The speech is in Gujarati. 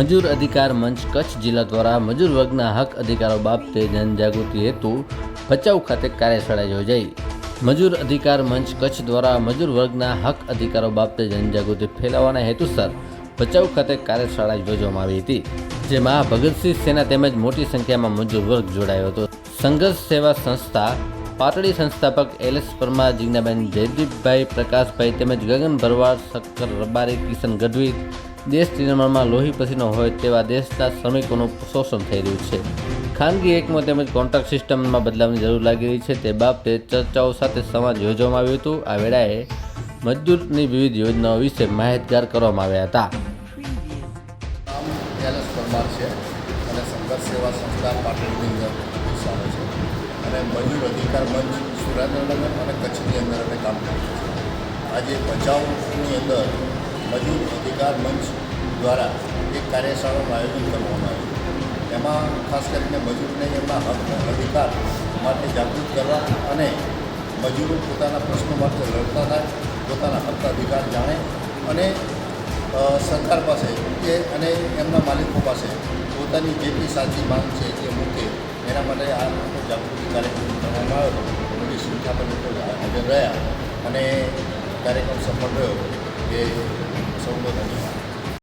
મજૂર અધિકાર મંચ કચ્છ જિલ્લા દ્વારા મજૂર વર્ગના હક અધિકારો બાબતે જનજાગૃતિ હેતુ ભચાઉ ખાતે કાર્યશાળા યોજાઈ. મજૂર અધિકાર મંચ કચ્છ દ્વારા મજૂર વર્ગના હક અધિકારો બાબતે જનજાગૃતિ ફેલાવવાના હેતુસર ભચાઉ ખાતે કાર્યશાળા યોજવામાં આવી હતી, જેમાં ભગતસિંહ સેના તેમજ મોટી સંખ્યામાં મજૂર વર્ગ જોડાયો હતો. સંઘર્ષ સેવા સંસ્થા પાટડી સંસ્થાપક એલએસ પરમાર, જિજ્ઞાબેન જયદીપભાઈ, પ્રકાશભાઈ તેમજ ગગન ભરવાડ શક્કર રબારી, કિશન ગઢવી દેશ નિર્માણમાં લોહી પસીનો હોય તેવા દેશના શ્રમિકોનું શોષણ થઈ રહ્યું છે. ખાનગી એકમો તેમજ કોન્ટ્રાક્ટ સિસ્ટમમાં બદલાવની જરૂર લાગી રહી છે તે બાબતે ચર્ચાઓ સાથે સંવાદ યોજવામાં આવ્યું હતું. આ વેળાએ મજદૂરની વિવિધ યોજનાઓ વિશે માહિતગાર કરવામાં આવ્યા હતા. છે અને સંઘર્ષ સેવા સંસ્થા પાટણની અંદર છે. અને મજૂર અધિકાર મંચ સુરેન્દ્રનગર અને કચ્છની અંદર અમે કામ કરીએ છીએ. આજે ભચાઉની અંદર મજૂર અધિકાર મંચ દ્વારા એક કાર્યશાળાનું આયોજન કરવામાં આવ્યું એમાં ખાસ કરીને મજૂરને એમના હક અધિકાર માટે જાગૃત કરવા અને મજૂરો પોતાના પ્રશ્નો માટે લડતા થાય, પોતાના હક અધિકાર જાણે અને સરકાર પાસે કે અને એમના માલિકો પાસે પોતાની જે બી સાચી માંગ છે તે મૂકે, એના માટે આ લોકો જાગૃતિ સંખ્યામાં લોકો હાજર રહ્યા અને કાર્યક્રમ સફળ રહ્યો. એ સૌનો ધન્યવાદ.